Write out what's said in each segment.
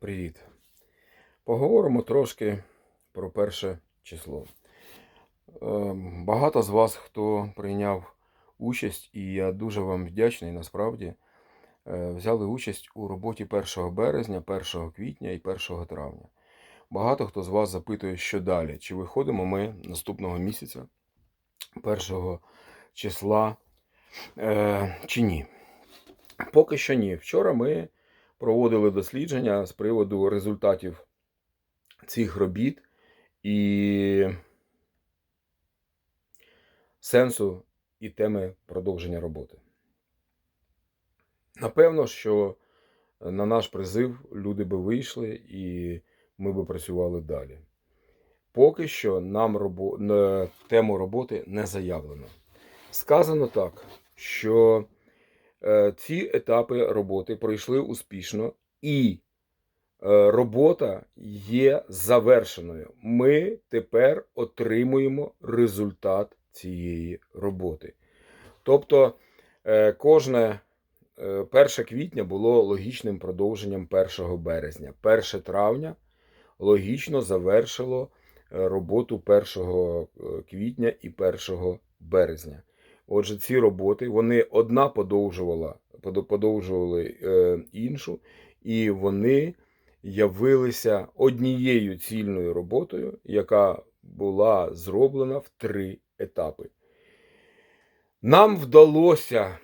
Привіт. Поговоримо трошки про перше число. Е, Багато з вас, хто прийняв участь, і я дуже вам вдячний насправді, е, взяли участь у роботі 1 березня, 1 квітня і 1 травня. Багато хто з вас запитує, що далі, чи виходимо ми наступного місяця, 1 числа, е, чи ні. Поки що ні. Вчора ми проводили дослідження з приводу результатів цих робіт і сенсу і теми продовження роботи. Напевно, що на наш призив люди би вийшли і ми би працювали далі. Поки що нам робо... тему роботи не заявлено. Сказано так, що ці етапи роботи пройшли успішно, і е, робота є завершеною. Ми тепер отримуємо результат цієї роботи. Тобто, е, кожне е, 1 квітня було логічним продовженням 1 березня. 1 травня логічно завершило е, роботу 1 квітня і 1 березня. Отже, ці роботи вони одна подовжувала, подовжували е, іншу, і вони явилися однією цільною роботою, яка була зроблена в три етапи. Нам вдалося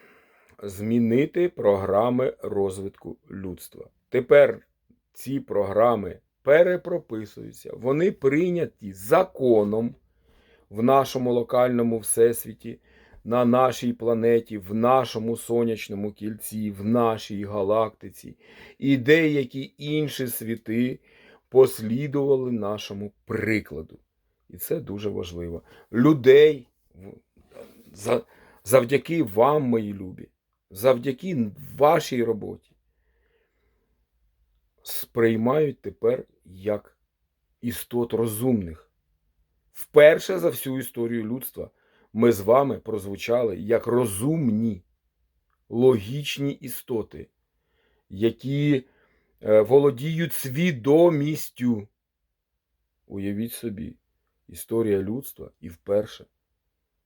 змінити програми розвитку людства. Тепер ці програми перепрописуються, вони прийняті законом в нашому локальному всесвіті, на нашій планеті, в нашому сонячному кільці, в нашій галактиці. І деякі інші світи послідували нашому прикладу. І це дуже важливо. Людей завдяки вам, мої любі, завдяки вашій роботі сприймають тепер як істот розумних. Вперше за всю історію людства ми з вами прозвучали як розумні, логічні істоти, які е, володіють свідомістю. Уявіть собі, історія людства, і вперше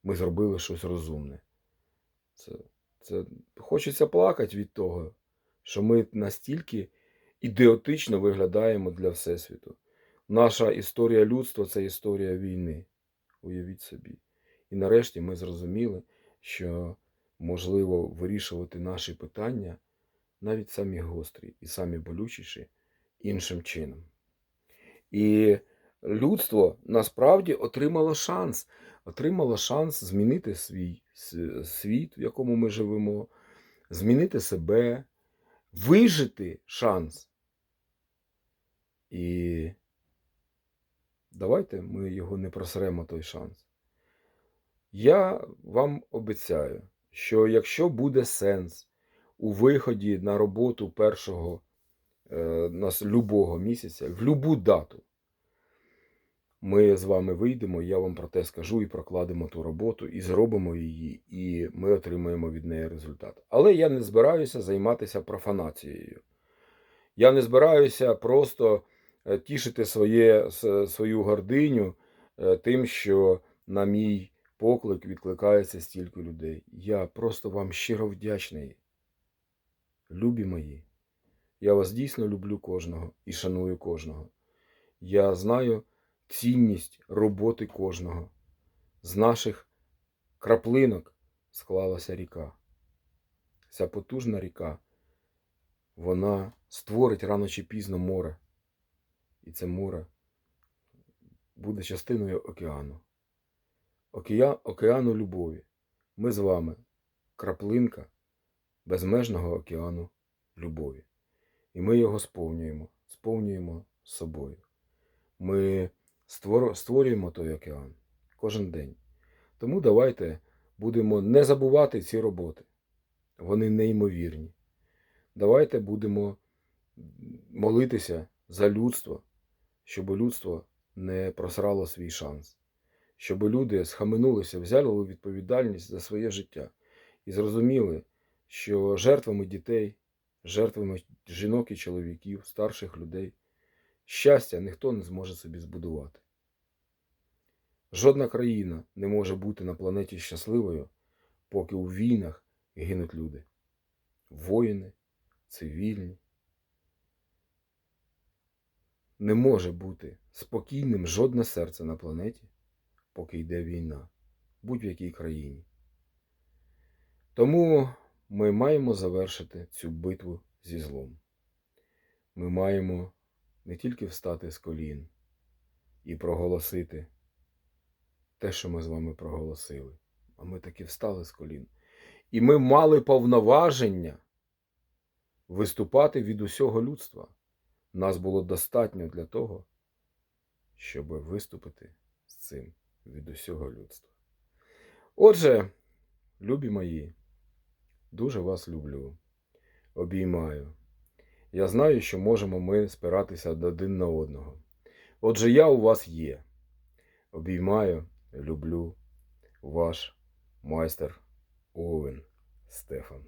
ми зробили щось розумне. Це, це хочеться плакати від того, що ми настільки ідеотично виглядаємо для Всесвіту. Наша історія людства це історія війни. Уявіть собі. І нарешті ми зрозуміли, що можливо вирішувати наші питання, навіть самі гострі і самі болючіші, іншим чином. І людство насправді отримало шанс, отримало шанс змінити свій світ, в якому ми живемо, змінити себе, вижити шанс. І давайте ми його не просремо той шанс. Я вам обіцяю, що якщо буде сенс у виході на роботу першого е, нас любого місяця, в любу дату, ми з вами вийдемо, я вам про те скажу і прокладемо ту роботу, і зробимо її, і ми отримаємо від неї результат. Але я не збираюся займатися профанацією. Я не збираюся просто е, тішити своє, свою гординю е, тим, що на мій поклик відкликається стільки людей. Я просто вам щиро вдячний. Любі мої, я вас дійсно люблю кожного і шаную кожного. Я знаю цінність роботи кожного. З наших краплинок склалася ріка. Ця потужна ріка, вона створить рано чи пізно море. І це море буде частиною океану. Океа... Океану любові. Ми з вами краплинка безмежного океану любові. І ми його сповнюємо, сповнюємо собою. Ми створюємо той океан кожен день. Тому давайте будемо не забувати ці роботи. Вони неймовірні. Давайте будемо молитися за людство, щоб людство не просрало свій шанс, щоб люди схаменулися, взяли відповідальність за своє життя і зрозуміли, що жертвами дітей жертвами жінок і чоловіків, старших людей, щастя ніхто не зможе собі збудувати. Жодна країна не може бути на планеті щасливою, поки у війнах гинуть люди. Воїни, цивільні. Не може бути спокійним жодне серце на планеті, поки йде війна, будь в якій країні. Тому ми маємо завершити цю битву зі злом. Ми маємо не тільки встати з колін і проголосити те, що ми з вами проголосили, а ми таки встали з колін. І ми мали повноваження виступати від усього людства. Нас було достатньо для того, щоб виступити з цим від усього людства. Отже, любі мої, дуже вас люблю, обіймаю. Я знаю, що можемо ми спиратися один на одного. Отже, я у вас є. Обіймаю, люблю ваш майстер Овен Стефан.